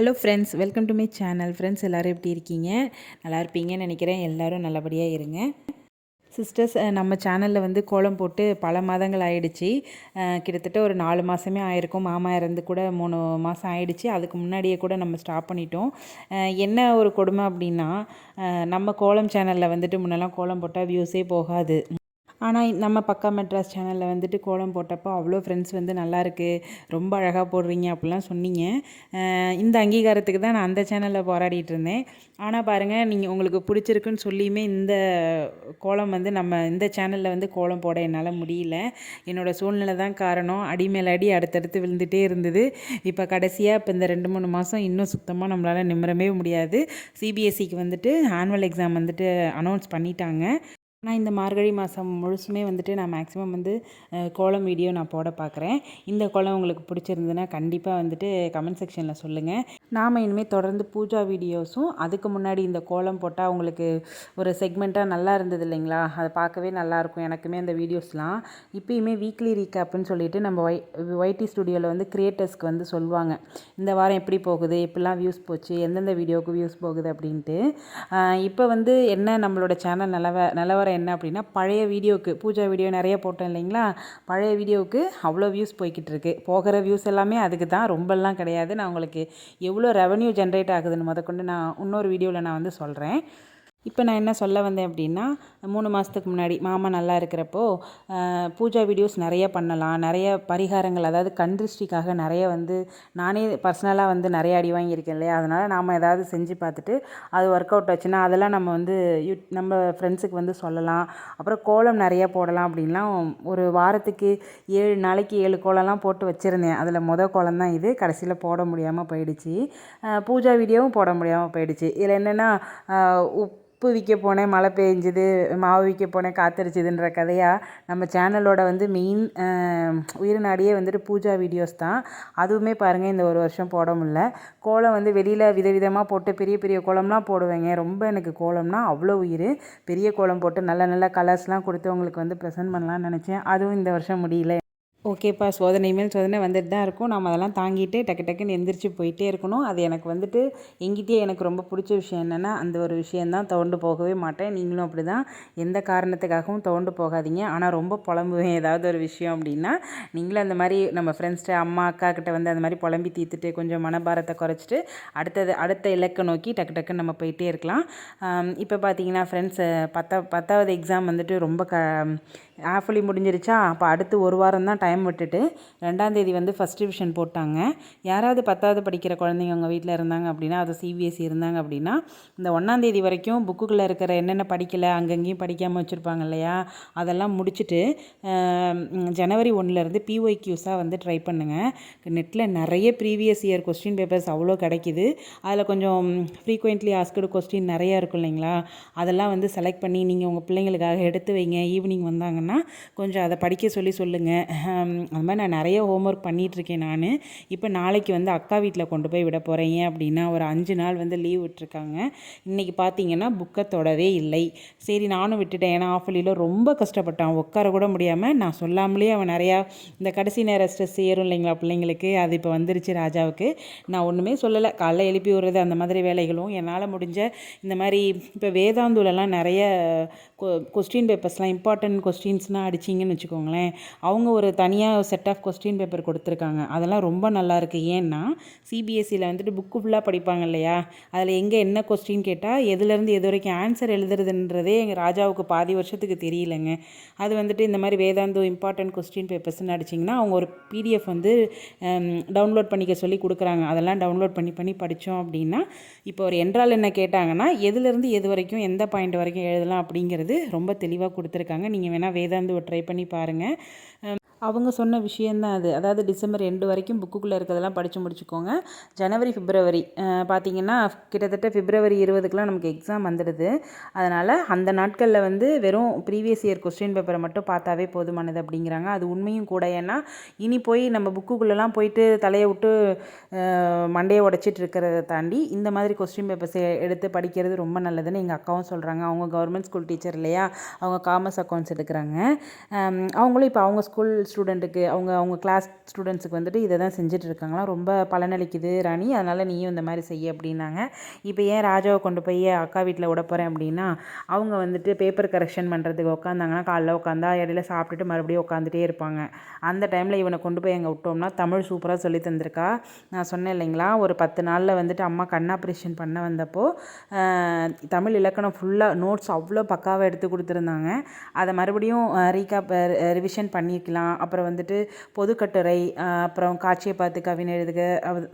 Hello friends welcome to my channel friends எல்லோரும் எப்படி இருக்கீங்க? நல்லா இருப்பீங்கன்னு நினைக்கிறேன். எல்லோரும் நல்லபடியாக இருங்க. சிஸ்டர்ஸ் நம்ம சேனலில் வந்து கோலம் போட்டு பல மாதங்கள் ஆயிடுச்சு. கிட்டத்தட்ட ஒரு நாலு மாதமே ஆயிருக்கும். மாமா இறந்து கூட மூணு மாதம் ஆயிடுச்சு. அதுக்கு முன்னாடியே கூட நம்ம ஸ்டாப் பண்ணிட்டோம். என்ன ஒரு கொடுமை அப்படின்னா நம்ம கோலம் சேனலில் வந்துட்டு முன்னெல்லாம் கோலம் போட்டால் வியூஸே போகாது. ஆனால் நம்ம பக்கா மெட்ராஸ் சேனலில் வந்துட்டு கோலம் போட்டப்போ அவ்வளோ ஃப்ரெண்ட்ஸ் வந்து நல்லாருக்கு ரொம்ப அழகாக போடுறீங்க அப்படிலாம் சொன்னீங்க. இந்த அங்கீகாரத்துக்கு தான் நான் அந்த சேனலில் போராடிட்டு இருந்தேன். ஆனால் பாருங்கள் நீங்கள் உங்களுக்கு பிடிச்சிருக்குன்னு சொல்லியுமே இந்த கோலம் வந்து நம்ம இந்த சேனலில் வந்து கோலம் போட என்னால் முடியல. என்னோடய சூழ்நிலை தான் காரணம். அடி மேலே அடி அடுத்தடுத்து விழுந்துகிட்டே இருந்தது. இப்போ கடைசியாக இப்போ இந்த ரெண்டு மூணு மாதம் இன்னும் சுத்தமாக நம்மளால் நிம்மறவே முடியாது. சிபிஎஸ்சிக்கு வந்துட்டு ஆனுவல் எக்ஸாம் வந்துட்டு அனௌன்ஸ் பண்ணிட்டாங்க. நான் இந்த மார்கழி மாதம் முழுசுமே வந்துட்டு நான் மேக்ஸிமம் வந்து கோலம் வீடியோ நான் போட பார்க்குறேன். இந்த கோலம் உங்களுக்கு பிடிச்சிருந்ததுன்னா கண்டிப்பாக வந்துட்டு கமெண்ட் செக்ஷனில் சொல்லுங்கள் நாம் இனிமேல் தொடர்ந்து பூஜா வீடியோஸும் அதுக்கு முன்னாடி இந்த கோலம் போட்டால் உங்களுக்கு ஒரு செக்மெண்ட்டாக நல்லா இருந்தது இல்லைங்களா? அதை பார்க்கவே நல்லாயிருக்கும் எனக்குமே அந்த வீடியோஸ்லாம் இப்பயுமே வீக்லி ரீகேப்னு சொல்லிட்டு நம்ம ஒய் ஒய்டி ஸ்டுடியோவில் வந்து க்ரியேட்டர்ஸ்க்கு வந்து சொல்லுவாங்க. இந்த வாரம் எப்படி போகுது? எப்படிலாம் வியூஸ் போச்சு? எந்தெந்த வீடியோவுக்கு வியூஸ் போகுது அப்படின்ட்டு. இப்போ வந்து என்ன நம்மளோட சேனல் நிலவ என்ன அப்படின்னா பழைய வீடியோவுக்கு பூஜா வீடியோ நிறைய போட்டோம் இல்லைங்களா? பழைய வீடியோவுக்கு அவ்வளோ வியூஸ் போய்கிட்டு இருக்கு. போகிற வியூஸ் எல்லாமே அதுக்கு தான். ரொம்பலாம் கிடையாது. நான் உங்களுக்கு எவ்வளோ ரெவன்யூ ஜென்ரேட் ஆகுதுன்னு முதற்கொண்டு நான் இன்னொரு வீடியோவில் நான் வந்து சொல்கிறேன் இப்போ நான் என்ன சொல்ல வந்தேன் அப்படின்னா மூணு மாதத்துக்கு முன்னாடி மாமா நல்லா இருக்கிறப்போ பூஜா வீடியோஸ் நிறைய பண்ணலாம். நிறைய பரிகாரங்கள் அதாவது கண் திருஷ்டிக்காக நிறைய வந்து நானே பர்சனலாக வந்து நிறைய அடி வாங்கியிருக்கேன் இல்லையா? அதனால் நாம் ஏதாவது செஞ்சு பார்த்துட்டு அது ஒர்க் அவுட் ஆச்சுன்னா அதெல்லாம் நம்ம வந்து யூ நம்ம ஃப்ரெண்ட்ஸுக்கு வந்து சொல்லலாம். அப்புறம் கோலம் நிறைய போடலாம் அப்படின்லாம் ஒரு வாரத்துக்கு ஏழு நாளைக்கு ஏழு கோலம்லாம் போட்டு வச்சுருந்தேன். அதில் மொதல் கோலம் தான் இது. கடைசியில் போட முடியாமல் போயிடுச்சு. பூஜா வீடியோவும் போட முடியாமல் போயிடுச்சு. இதில் என்னென்னா உப் உப்பு விற்க போனேன் மழை பெஞ்சுது மாவு விற்க போனேன் காத்தடிச்சுதுன்ற கதையாக நம்ம சேனலோட வந்து மெயின் உயிர்நாடியே வந்துட்டு பூஜா வீடியோஸ் தான். அதுவுமே பாருங்கள் இந்த ஒரு வருஷம் போட முடியல. கோலம் வந்து வெளியில் விதவிதமாக போட்டு பெரிய பெரிய கோலம்லாம் போடுவேங்க. ரொம்ப எனக்கு கோலம்னா அவ்வளோ உயிர். பெரிய கோலம் போட்டு நல்ல நல்ல கலர்ஸ்லாம் கொடுத்து உங்களுக்கு வந்து ப்ரெசென்ட் பண்ணலாம்னு நினச்சேன். அதுவும் இந்த வருஷம் முடியல. ஓகேப்பா சோதனை மேல் சோதனை வந்துட்டு தான் இருக்கும். நம்ம அதெல்லாம் தாங்கிட்டு டக்கு டக்குன்னு எந்திரிச்சு போயிட்டே இருக்கணும். அது எனக்கு வந்துட்டு எங்கிட்டே எனக்கு ரொம்ப பிடிச்ச விஷயம் என்னென்னா அந்த ஒரு விஷயந்தான் தோண்டு போகவே மாட்டேன். நீங்களும் அப்படி தான் எந்த காரணத்துக்காகவும் தோண்டு போகாதீங்க. ஆனால் ரொம்ப புலம்புவேன் ஏதாவது ஒரு விஷயம் அப்படின்னா நீங்களும் அந்த மாதிரி நம்ம ஃப்ரெண்ட்ஸ்கிட்ட அம்மா அக்கா கிட்ட வந்து அந்த மாதிரி புலம்பி தீர்த்துட்டு கொஞ்சம் மனபாரத்தை குறைச்சிட்டு அடுத்தது அடுத்த இலக்கை நோக்கி டக்கு டக்குன்னு நம்ம போயிட்டே இருக்கலாம். இப்போ பார்த்தீங்கன்னா ஃப்ரெண்ட்ஸ் பத்தா பத்தாவது எக்ஸாம் வந்துட்டு ரொம்ப க ஆஃபலி முடிஞ்சிருச்சா? அப்போ அடுத்து ஒரு வாரம் தான் டைம் டைம் விட்டுட்டு ரெண்டாந்தேதி வந்து ஃபஸ்ட் டிவிஷன் போட்டாங்க. யாராவது பத்தாவது படிக்கிற குழந்தைங்க அவங்க வீட்டில் இருந்தாங்க அப்படின்னா அது சிபிஎஸ்சி இருந்தாங்க அப்படின்னா இந்த ஒன்றாந்தேதி வரைக்கும் புக்குக்குள்ளே இருக்கிற என்னென்ன படிக்கலை அங்கங்கேயும் படிக்காமல் வச்சுருப்பாங்க இல்லையா? அதெல்லாம் முடிச்சுட்டு ஜனவரி ஒன்றுலேருந்து பிஒய்க்யூஸாக வந்து ட்ரை பண்ணுங்கள் நெட்டில் நிறைய ப்ரீவியஸ் இயர் கொஸ்டின் பேப்பர்ஸ் அவ்வளோ கிடைக்குது. அதில் கொஞ்சம் ஃப்ரீக்வெண்ட்லி ஆஸ்கடு கொஸ்டின் நிறையா இருக்கும் இல்லைங்களா? அதெல்லாம் வந்து செலக்ட் பண்ணி நீங்கள் உங்கள் பிள்ளைங்களுக்காக எடுத்து வைங்க. ஈவினிங் வந்தாங்கன்னா கொஞ்சம் அதை படிக்க சொல்லி சொல்லுங்கள் அது மாதிரி நான் நிறைய ஹோம் ஒர்க் பண்ணிகிட்ருக்கேன் நான். இப்போ நாளைக்கு வந்து அக்கா வீட்டில் கொண்டு போய் விட போகிறேன் ஏன் அப்படின்னா ஒரு அஞ்சு நாள் வந்து லீவ் விட்டுருக்காங்க. இன்றைக்கி பார்த்தீங்கன்னா புக்கை தொடவே இல்லை. சரி நானும் விட்டுட்டேன். ஏன்னா ஆஃபலியில் ரொம்ப கஷ்டப்பட்டான். உட்கார கூட முடியாமல் நான் சொல்லாமலே அவன் நிறையா இந்த கடைசி நேர ஸ்ட்ரெஸ் ஏறும் இல்லைங்களா பிள்ளைங்களுக்கு? அது இப்போ வந்துருச்சு ராஜாவுக்கு. நான் ஒன்றுமே சொல்லலை. காலைல எழுப்பி விடுறது அந்த மாதிரி வேலைகளும். என்னால் முடிஞ்ச இந்த மாதிரி இப்போ வேதாந்துலலாம் நிறைய கொஸ்டின் பேப்பர்ஸ்லாம் இம்பார்ட்டன்ட் கொஸ்டின்ஸ்லாம் அடிச்சிங்கன்னு வச்சுக்கோங்களேன். அவங்க ஒரு தனியாக செட் ஆஃப் கொஸ்டின் பேப்பர் கொடுத்துருக்காங்க. அதெல்லாம் ரொம்ப நல்லாயிருக்கு ஏன்னா சிபிஎஸ்சியில் வந்துட்டு புக்கு ஃபுல்லாக படிப்பாங்க இல்லையா? அதில் எங்கே என்ன கொஸ்டின் கேட்டால் எதுலேருந்து எது வரைக்கும் ஆன்சர் எழுதுறதுன்றதே எங்கள் ராஜாவுக்கு பாதி வருஷத்துக்கு தெரியலங்க. அது வந்துட்டு இந்த மாதிரி வேதாந்தோ இம்பார்ட்டன்ட் கொஸ்டின் பேப்பர்ஸ்னு அடிச்சிங்கன்னா அவங்க ஒரு பிடிஎஃப் வந்து டவுன்லோட் பண்ணிக்க சொல்லி கொடுக்குறாங்க. அதெல்லாம் டவுன்லோட் பண்ணி பண்ணி படித்தோம் அப்படின்னா இப்போ ஒரு என்றால் என்ன கேட்டாங்கன்னா எதுலேருந்து எது வரைக்கும் எந்த பாயிண்ட் வரைக்கும் எழுதலாம் அப்படிங்கிறது ரொம்ப தெளிவாக கொடுத்துருக்காங்க. நீங்கள் வேணால் வேதாந்து ட்ரை பண்ணி பாருங்கள் அவங்க சொன்ன விஷயந்தான் அது. அதாவது டிசம்பர் எண்டு வரைக்கும் புக்குக்குள்ளே இருக்கிறதெல்லாம் படித்து முடிச்சுக்கோங்க. ஜனவரி பிப்ரவரி பார்த்தீங்கன்னா கிட்டத்தட்ட பிப்ரவரி இருபதுக்கெலாம் நமக்கு எக்ஸாம் வந்துடுது. அதனால் அந்த நாட்களில் வந்து வெறும் ப்ரீவியஸ் இயர் கொஸ்டின் பேப்பரை மட்டும் பார்த்தாவே போதுமானது அப்படிங்கிறாங்க. அது உண்மையும் கூட. ஏன்னா இனி போய் நம்ம புக்குக்குள்ளெல்லாம் போயிட்டு தலையை விட்டு மண்டையை உடச்சிட்டு இருக்கிறத தாண்டி இந்த மாதிரி கொஸ்டின் பேப்பர்ஸ் எடுத்து படிக்கிறது ரொம்ப நல்லதுன்னு எங்கள் அக்காவும் சொல்கிறாங்க அவங்க கவர்மெண்ட் ஸ்கூல் டீச்சர் இல்லையா? அவங்க காமர்ஸ் அக்கௌண்ட்ஸ் எடுக்கிறாங்க. அவங்களும் இப்போ அவங்க ஸ்கூல் ஸ்டூடெண்ட்டுக்கு அவங்க அவங்க கிளாஸ் ஸ்டூடெண்ட்ஸுக்கு வந்துட்டு இதை தான் செஞ்சுட்டு இருக்காங்களாம் ரொம்ப பலனளிக்குது ராணி அதனால் நீயும் இந்த மாதிரி செய்ய அப்படின்னாங்க. இப்போ ஏன் ராஜாவை கொண்டு போய் அக்கா வீட்டில் விட போகிறேன் அப்படின்னா அவங்க வந்துட்டு பேப்பர் கரெக்ஷன் பண்ணுறதுக்கு உட்காந்தாங்கன்னா காலைல உட்காந்தா இடையில சாப்பிட்டுட்டு மறுபடியும் உட்காந்துட்டே இருப்பாங்க. அந்த டைமில் இவனை கொண்டு போய் அங்கே விட்டோம்னா தமிழ் சூப்பராக சொல்லி தந்திருக்கா? நான் சொன்னேன் இல்லைங்களா ஒரு பத்து நாளில் வந்துட்டு அம்மா கண் ஆப்ரேஷன் பண்ண வந்தப்போ தமிழ் இலக்கணம் ஃபுல்லாக நோட்ஸ் அவ்வளோ பக்காவாக எடுத்து கொடுத்துருந்தாங்க. அதை மறுபடியும் ரீகாப் ரிவிஷன் பண்ணிக்கலாம் அப்புறம் வந்துட்டு பொதுக்கட்டுரை அப்புறம் காட்சியை பார்த்து கவினை எழுதுக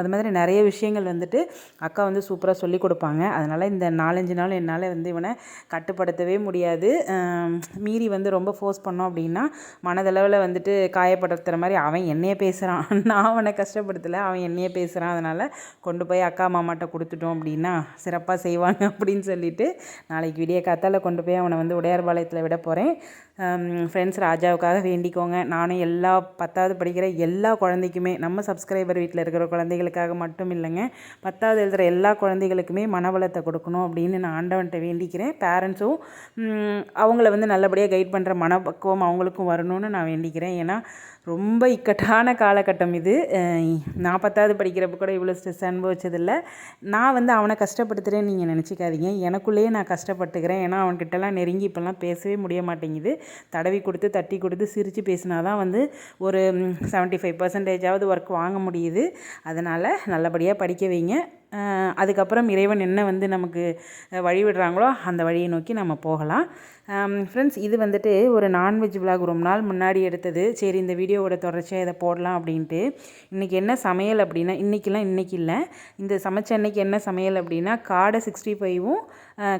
அது மாதிரி நிறைய விஷயங்கள் வந்துட்டு அக்கா வந்து சூப்பராக சொல்லி கொடுப்பாங்க. அதனால் இந்த நாலஞ்சு நாள் என்னால் வந்து இவனை கட்டுப்படுத்தவே முடியாது. மீறி வந்து ரொம்ப ஃபோர்ஸ் பண்ணோம் அப்படின்னா மனதளவில் வந்துட்டு காயப்படுத்துகிற மாதிரி அவன் என்னையே பேசுகிறான் நான் அவனை கஷ்டப்படுத்தலை அவன் என்னையே பேசுகிறான் அதனால் கொண்டு போய் அக்கா மாமாட்ட கொடுத்துட்டோம் அப்படின்னா சிறப்பாக செய்வாங்க அப்படின்னு சொல்லிட்டு நாளைக்கு விடிய காத்தால் கொண்டு போய் அவனை வந்து உடையார்பாளையத்தில் விட போகிறேன் ஃப்ரெண்ட்ஸ் ராஜாவுக்காக வேண்டிக்கோங்க. நானும் எல்லா பத்தாவது படிக்கிற எல்லா குழந்தைக்குமே நம்ம சப்ஸ்கிரைபர் வீட்டில் இருக்கிற குழந்தைகளுக்காக மட்டும் இல்லைங்க. பத்தாவது எழுதுகிற எல்லா குழந்தைகளுக்குமே மனவளத்தை கொடுக்கணும் அப்படின்னு நான் ஆண்டவன்கிட்ட வேண்டிக்கிறேன். பேரண்ட்ஸும் அவங்கள வந்து நல்லபடியாக கைட் பண்ணுற மனப்பக்குவம் அவங்களுக்கும் வரணும்னு நான் வேண்டிக்கிறேன். ஏன்னா ரொம்ப இக்கட்டான காலகட்டம் இது. நான் பத்தாவது படிக்கிறப்ப கூட இவ்வளோ ஸ்ட்ரெஸ் அனுபவிச்சதில்லை. நான் வந்து அவனை கஷ்டப்படுத்துகிறேன்னு நீங்கள் நினச்சிக்காதீங்க. எனக்குள்ளேயே நான் கஷ்டப்பட்டுக்கிறேன். ஏன்னா அவன்கிட்டலாம் நெருங்கி இப்போல்லாம் பேசவே முடிய மாட்டேங்குது. தடவி கொடுத்து தட்டி கொடுத்து சிரித்து பேசினா தான் வந்து ஒரு செவன்ட்டி ஃபைவ் பர்சன்டேஜாவது ஒர்க் வாங்க முடியுது. அதனால் நல்லபடியாக படிக்க வைங்க. அதுக்கப்புறம் இறைவன் என்ன வந்து நமக்கு வழி விடுறாங்களோ அந்த வழியை நோக்கி நம்ம போகலாம். ஃப்ரெண்ட்ஸ் இது வந்துட்டு ஒரு நான்வெஜ் விலாக் ரொம்ப நாள் முன்னாடி எடுத்தது. சரி இந்த வீடியோவோட தொடர்ச்சியாக இதை போடலாம் அப்படின்ட்டு. இன்றைக்கி என்ன சமையல் அப்படின்னா இன்றைக்கெலாம் இன்றைக்கி இல்லை. இந்த சமைச்ச அன்னைக்கு என்ன சமையல் அப்படின்னா காடை சிக்ஸ்டி ஃபைவும்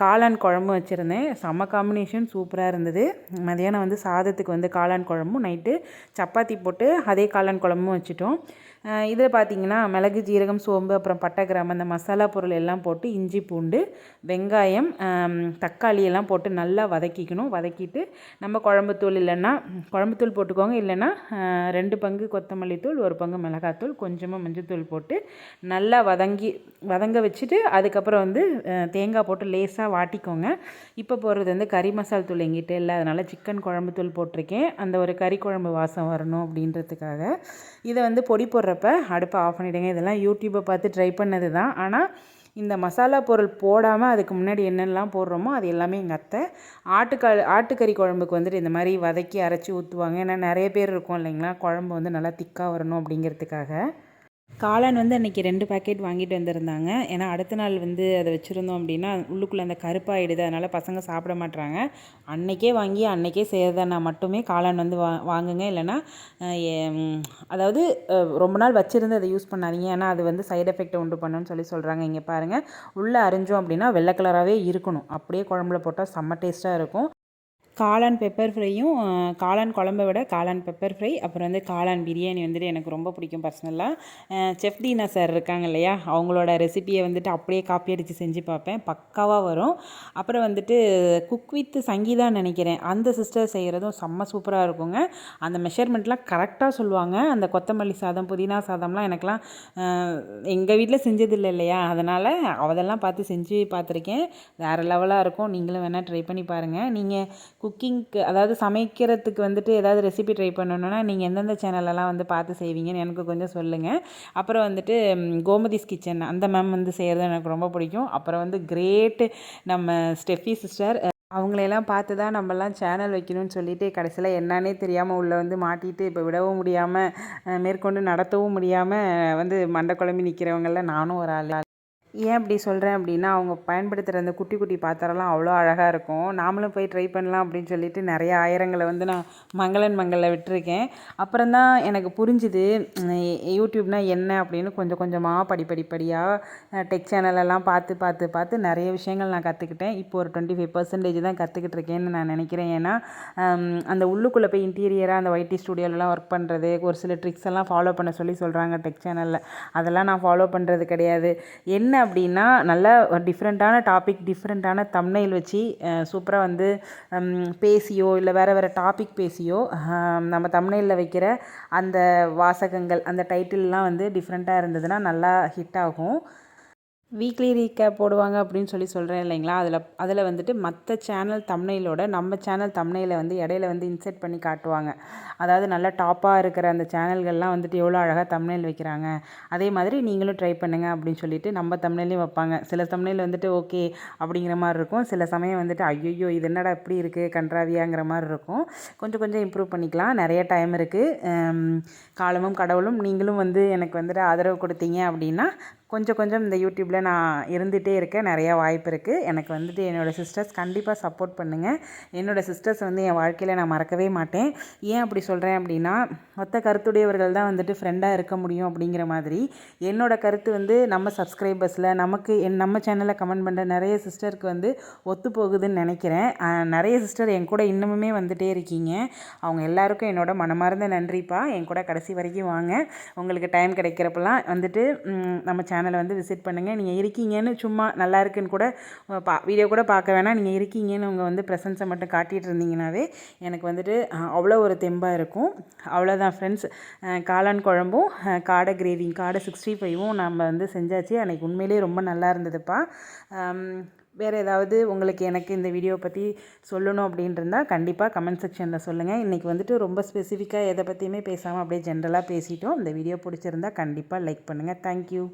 காளான் குழம்பும் வச்சுருந்தேன். செம்ம காம்பினேஷன் சூப்பராக இருந்தது. மதியானம் வந்து சாதத்துக்கு வந்து காளான் குழம்பும் நைட்டு சப்பாத்தி போட்டு அதே காளான் குழம்பும் வச்சுட்டோம். இதில் பார்த்தீங்கன்னா மிளகு ஜீரகம் சோம்பு அப்புறம் பட்டை கிராம்பு அந்த மசாலா பொருள் எல்லாம் போட்டு இஞ்சி பூண்டு வெங்காயம் தக்காளி எல்லாம் போட்டு நல்லா வதக்கிக்கணும். வதக்கிட்டு நம்ம குழம்புத்தூள் இல்லைன்னா குழம்புத்தூள் போட்டுக்கோங்க. இல்லைன்னா ரெண்டு பங்கு கொத்தமல்லி தூள் ஒரு பங்கு மிளகாத்தூள் கொஞ்சமாக மஞ்சத்தூள் போட்டு நல்லா வதங்கி வதங்க வச்சுட்டு அதுக்கப்புறம் வந்து தேங்காய் போட்டு லேசாக வாட்டிக்கோங்க. இப்போ போடுறது வந்து கறி மசால் தூள் எங்கிட்ட இல்லை. அதனால் சிக்கன் குழம்புத்தூள் போட்டிருக்கேன். அந்த ஒரு கறி குழம்பு வாசம் வரணும் அப்படின்றதுக்காக. இதை வந்து பொடி போடுற போடுறப்ப அடுப்பை ஆஃப் பண்ணிவிடுங்க இதெல்லாம் யூடியூப்பை பார்த்து ட்ரை பண்ணது தான் ஆனால் இந்த மசாலா பொருள் போடாமல் அதுக்கு முன்னாடி என்னென்னலாம் போடுறோமோ அது எல்லாமே எங்கள் அத்தை ஆட்டுக்கால் ஆட்டுக்கறி குழம்புக்கு வந்துட்டு இந்த மாதிரி வதக்கி அரைச்சி ஊற்றுவாங்க ஏன்னா நிறைய பேர் இருக்கும் இல்லைங்களா? குழம்பு வந்து நல்லா திக்காக வரணும் அப்படிங்கிறதுக்காக. காளான் வந்து அன்றைக்கி ரெண்டு பேக்கெட் வாங்கிட்டு வந்திருந்தாங்க. ஏன்னா அடுத்த நாள் வந்து அதை வச்சுருந்தோம் அப்படின்னா உள்ளுக்குள்ளே அந்த கருப்பாகிடுது அதனால் பசங்க சாப்பிட மாட்டாங்க அன்றைக்கே வாங்கி அன்னைக்கே செய்கிறதா மட்டுமே காளான் வந்து வா வாங்குங்க. இல்லைன்னா அதாவது ரொம்ப நாள் வச்சுருந்து அதை யூஸ் பண்ணாதீங்க. ஏன்னா அது வந்து சைடு எஃபெக்ட்டை உண்டு பண்ணுன்னு சொல்லி சொல்கிறாங்க இங்கே பாருங்கள் உள்ளே அரிஞ்சோம் அப்படின்னா வெள்ளை கலராகவே இருக்கணும். அப்படியே குழம்புல போட்டால் செம்ம டேஸ்ட்டாக இருக்கும். காளான் பெப்பர் ஃப்ரையும் காளான் குழம்பை விட காளான் பெப்பர் ஃப்ரை அப்புறம் வந்து காளான் பிரியாணி வந்துட்டு எனக்கு ரொம்ப பிடிக்கும் பர்சனலாக செஃப் தீனா சார் இருக்காங்க இல்லையா அவங்களோட ரெசிபியை வந்துட்டு அப்படியே காப்பி அடித்து செஞ்சு பார்ப்பேன் பக்காவாக வரும். அப்புறம் வந்துட்டு குக் வித் சங்கீதான்னு நினைக்கிறேன் அந்த சிஸ்டர் செய்கிறதும் செம்ம சூப்பராக இருக்குங்க. அந்த மெஷர்மெண்ட்லாம் கரெக்டாக சொல்லுவாங்க அந்த கொத்தமல்லி சாதம் புதினா சாதம்லாம் எனக்கெலாம் எங்கள் வீட்டில் செஞ்சதில்லை இல்லையா அதனால் அதெல்லாம் பார்த்து செஞ்சு பார்த்துருக்கேன். வேறு லெவலாக இருக்கும் நீங்களும் வேணால் ட்ரை பண்ணி பாருங்கள் நீங்கள் குக்கிங்க்கு அதாவது சமைக்கிறதுக்கு வந்துட்டு ஏதாவது ரெசிபி ட்ரை பண்ணணுன்னா நீங்கள் எந்தெந்த சேனலெல்லாம் வந்து பார்த்து செய்வீங்கன்னு எனக்கு கொஞ்சம் சொல்லுங்கள் அப்புறம் வந்துட்டு கோமதிஸ் கிச்சன் அந்த மேம் வந்து செய்கிறது எனக்கு ரொம்ப பிடிக்கும். அப்புறம் வந்து கிரேட்டு நம்ம ஸ்டெஃபி சிஸ்டர் அவங்களையெல்லாம் பார்த்து தான் நம்மலாம் சேனல் வைக்கணும்னு சொல்லிட்டு கடைசியில் என்னன்னே தெரியாமல் உள்ளே வந்து மாட்டிட்டு இப்போ விடவும் முடியாமல் மேற்கொண்டு நடத்தவும் முடியாமல் வந்து மண்டை குழம்பி நிற்கிறவங்களில் நானும் ஒரு ஆள். ஏன் அப்படி சொல்கிறேன் அப்படின்னா அவங்க பயன்படுத்துகிற அந்த குட்டி குட்டி பாத்திரம்லாம் அவ்வளோ அழகாக இருக்கும். நாமளும் போய் ட்ரை பண்ணலாம் அப்படின்னு சொல்லிட்டு நிறைய ஆயிரங்களை வந்து நான் மங்களன் மங்களில் விட்டுருக்கேன். அப்புறம் தான் எனக்கு புரிஞ்சுது யூடியூப்னால் என்ன அப்படின்னு கொஞ்சம் கொஞ்சமாக படிப்படிப்படியாக டெக் சேனலெல்லாம் பார்த்து பார்த்து பார்த்து நிறைய விஷயங்கள் நான் கற்றுக்கிட்டேன் இப்போ ஒரு டுவெண்ட்டி ஃபைவ் பர்சன்டேஜ் தான் கற்றுக்கிட்டு இருக்கேன்னு நான் நினைக்கிறேன். ஏன்னா அந்த உள்ளுக்குள்ளே போய் இன்டீரியராக அந்த ஒய்டி ஸ்டுடியோலலாம் ஒர்க் பண்ணுறது ஒரு சில ட்ரிக்ஸ் எல்லாம் ஃபாலோ பண்ண சொல்லி சொல்கிறாங்க டெக் சேனலில் அதெல்லாம் நான் ஃபாலோ பண்ணுறது கிடையாது. என்ன அப்படின்னா நல்ல டிஃப்ரெண்ட்டான டாபிக் டிஃப்ரெண்ட்டான தம்னையில் வச்சு சூப்பராக வந்து பேசியோ இல்லை வேறு வேறு டாபிக் பேசியோ நம்ம தம்னையில் வைக்கிற அந்த வாசகங்கள் அந்த டைட்டில்லாம் வந்து டிஃப்ரெண்ட்டாக இருந்ததுன்னா நல்லா ஹிட் ஆகும். வீக்லி ரீகேப் போடுவாங்க அப்படின்னு சொல்லி சொல்கிறேன் இல்லைங்களா? அதில் அதில் வந்துட்டு மற்ற சேனல் தம்னையிலோட நம்ம சேனல் தம்னையில் வந்து இடையில வந்து இன்செர்ட் பண்ணி காட்டுவாங்க. அதாவது நல்லா டாப்பாக இருக்கிற அந்த சேனல்கள்லாம் வந்துட்டு எவ்வளோ அழகாக தம்னையில் வைக்கிறாங்க. அதே மாதிரி நீங்களும் ட்ரை பண்ணுங்கள் அப்படின்னு சொல்லிட்டு நம்ம தம்னையிலையும் வைப்பாங்க. சில தம்னையில் வந்துட்டு ஓகே அப்படிங்கிற மாதிரி இருக்கும். சில சமயம் வந்துட்டு ஐயோ இது என்னடா இப்படி இருக்குது கன்றாவியாங்கிற மாதிரி இருக்கும். கொஞ்சம் கொஞ்சம் இம்ப்ரூவ் பண்ணிக்கலாம். நிறைய டைம் இருக்குது காலமும் கடவுளும் நீங்களும் வந்து எனக்கு வந்துட்டு ஆதரவு கொடுத்தீங்க அப்படின்னா கொஞ்சம் கொஞ்சம் இந்த யூடியூப்பில் நான் இருந்துகிட்டே இருக்கேன். நிறையா வாய்ப்பு இருக்குது எனக்கு வந்துட்டு என்னோடய சிஸ்டர்ஸ் கண்டிப்பாக சப்போர்ட் பண்ணுங்கள் என்னோடய சிஸ்டர்ஸ் வந்து என் வாழ்க்கையில் நான் மறக்கவே மாட்டேன். ஏன் அப்படி சொல்கிறேன் அப்படின்னா மொத்த கருத்துடையவர்கள் தான் வந்துட்டு ஃப்ரெண்டாக இருக்க முடியும் அப்படிங்கிற மாதிரி. என்னோட கருத்து வந்து நம்ம சப்ஸ்கிரைபர்ஸில் நமக்கு என் நம்ம சேனலில் கமெண்ட் பண்ணுற நிறைய சிஸ்டருக்கு வந்து ஒத்து போகுதுன்னு நினைக்கிறேன். நிறைய சிஸ்டர் என் கூட இன்னமுமே வந்துகிட்டே இருக்கீங்க. அவங்க எல்லாருக்கும் என்னோட மனமார்ந்த நன்றிப்பா. என் கூட கடைசி வரைக்கும் வாங்க. உங்களுக்கு டைம் கிடைக்கிறப்பெல்லாம் வந்துட்டு நம்ம சேனல் சேனலை வந்து விசிட் பண்ணுங்கள் நீங்கள் இருக்கீங்கன்னு சும்மா நல்லா இருக்குன்னு கூட பா வீடியோ கூட பார்க்க வேணாம். நீங்கள் இருக்கீங்கன்னு உங்கள் வந்து ப்ரெசன்ஸை மட்டும் காட்டிகிட்டு இருந்தீங்கனாவே எனக்கு வந்துட்டு அவ்வளோ ஒரு தெம்பாக இருக்கும். அவ்வளோதான் ஃப்ரெண்ட்ஸ் காளான் குழம்பும் காடை கிரேவிங் காடை சிக்ஸ்டி ஃபைவும் நம்ம வந்து செஞ்சாச்சு. அன்றைக்கி உண்மையிலேயே ரொம்ப நல்லா இருந்ததுப்பா. வேறு ஏதாவது உங்களுக்கு எனக்கு இந்த வீடியோ பற்றி சொல்லணும் அப்படின்ட்டு கண்டிப்பாக கமெண்ட் செக்ஷனில் சொல்லுங்கள் இன்றைக்கி வந்துட்டு ரொம்ப ஸ்பெசிஃபிக்காக எதை பற்றியுமே பேசாமல் அப்படியே ஜென்ரலாக பேசிட்டோம். இந்த வீடியோ பிடிச்சிருந்தா கண்டிப்பாக லைக் பண்ணுங்கள் தேங்க்யூ